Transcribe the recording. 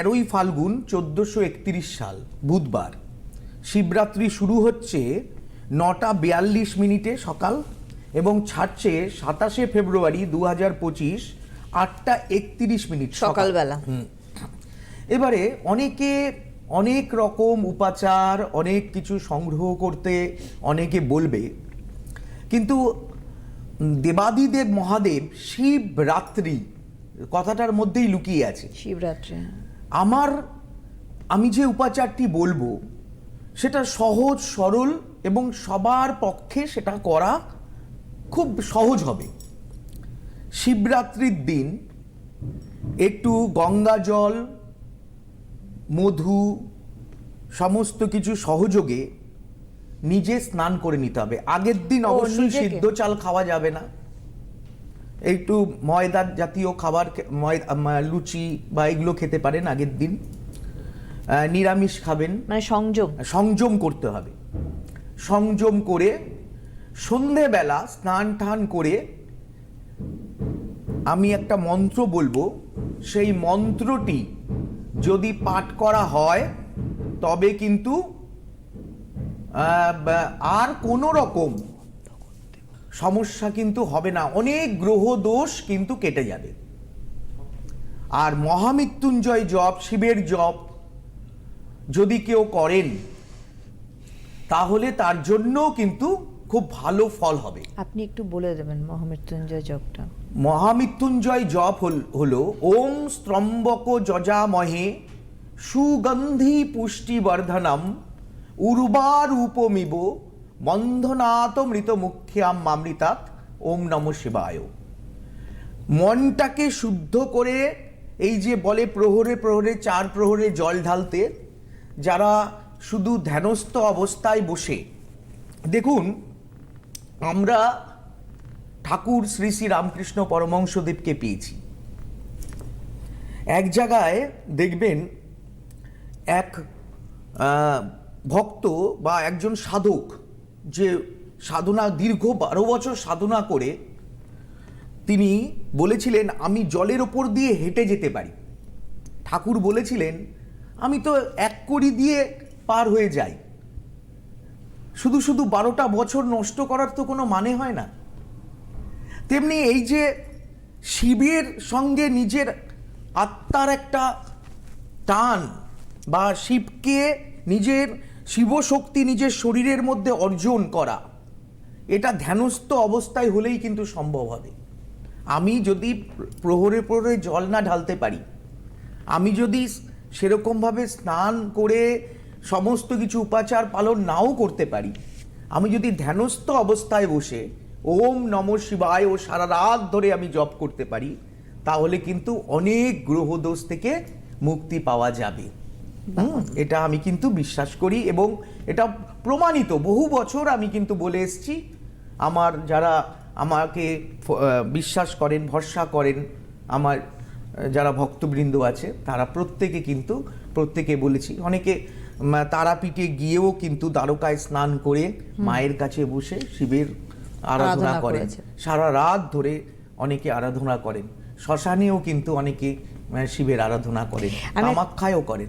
তেরোই ফাল্গুন চোদ্দোশো একত্রিশ সাল বুধবার। শিবরাত্রি শুরু হচ্ছে নটা বিয়াল্লিশ মিনিটে সকাল এবং ছাড়ছে সাতাশে ফেব্রুয়ারি দু হাজার পঁচিশ আটটা একত্রিশ মিনিট সকাল। সকালবেলা। এবারে অনেকে অনেক রকম উপাচার অনেক কিছু সংগ্রহ করতে অনেকে বলবে কিন্তু দেবাদিদেব মহাদেব শিবরাত্রি কথাটার মধ্যেই লুকিয়ে আছে। শিবরাত্রি আমার আমি যে উপাচারটি বলব সেটা সহজ সরল এবং সবার পক্ষে সেটা করা খুব সহজ হবে। শিবরাত্রির দিন একটু গঙ্গা জল মধু সমস্ত কিছু সহযোগে নিজে স্নান করে নিতে হবে। আগের দিন অবশ্যই? সিদ্ধ চাল খাওয়া যাবে না। একটু ময়দার জাতীয় খাবার লুচি বা এগুলো খেতে পারেন আগের দিন। নিরামিষ খাবেন। মানে সংযম। সংযম করতে হবে। সংযম করে সন্ধেবেলা স্নান টান করে আমি একটা মন্ত্র বলব। সেই মন্ত্রটি যদি পাঠ করা হয় তবে কিন্তু আর কোনো রকম সমস্যা কিন্তু হবে না। অনেক গ্রহ দোষ কিন্তু কেটে যাবে। আর মহামৃত্যুঞ্জয় জপ শিবের জপ যদি কেউ করেন তাহলে তার জন্যও কিন্তু খুব ভালো ফল হবে। আপনি একটু বলে দেবেন মহামৃত্যুঞ্জয় জপটা। মহামৃত্যুঞ্জয় জপ হল- হলো ওম স্ত্রম্বক যজামহে সুগন্ধি পুষ্টিবর্ধনম উর্বারূপমিব বন্ধনাত মৃত মুখ্যাম মামৃতাৎ, ওম নম শিবায়। মনটাকে শুদ্ধ করে এই যে বলে প্রহরে প্রহরে, চার প্রহরে জল ঢালতে, যারা শুধু ধ্যানস্থ অবস্থায় বসে, দেখুন, আমরা ঠাকুর শ্রী শ্রী রামকৃষ্ণ পরমংসদেবকে পেয়েছি। এক জায়গায় দেখবেন এক ভক্ত বা একজন সাধক যে সাধনা, দীর্ঘ বারো বছর সাধনা করে তিনি বলেছিলেন, আমি জলের ওপর দিয়ে হেঁটে যেতে পারি। ঠাকুর বলেছিলেন, আমি তো এক কড়ি দিয়ে পার হয়ে যাই। শুধু শুধু বারোটা বছর নষ্ট করার তো কোনো মানে হয় না। তেমনি এই যে শিবের সঙ্গে নিজের আত্মার একটা টান বা শিবকে নিজের শিবশক্তি নিজের শরীরের মধ্যে অর্জন করা। এটা ধ্যানস্থ অবস্থায় হলেই কিন্তু সম্ভব হবে। আমি যদি প্রহরে প্রহরে জল না ঢালতে পারি, আমি যদি সেরকমভাবে স্নান করে সমস্ত কিছু উপাচার পালন নাও করতে পারি, আমি যদি ধ্যানস্থ অবস্থায় বসে ওম নম শিবায় ও সারা রাত ধরে আমি জপ করতে পারি, তাহলে কিন্তু অনেক গ্রহদোষ থেকে মুক্তি পাওয়া যাবে। এটা আমি কিন্তু বিশ্বাস করি এবং এটা প্রমাণিত। বহু বছর আমি কিন্তু বলে এসেছি আমার যারা আমাকে বিশ্বাস করেন ভরসা করেন আমার যারা ভক্তবৃন্দ আছে তারা প্রত্যেকে কিন্তু প্রত্যেকে বলেছি। অনেকে তারাপীঠে গিয়েও কিন্তু দ্বারকায় স্নান করে মায়ের কাছে বসে শিবের আরাধনা করেন। সারা রাত ধরে অনেকে আরাধনা করেন। শ্মশানেও কিন্তু অনেকে শিবের আরাধনা করেন কামাখ্যায়ও করেন।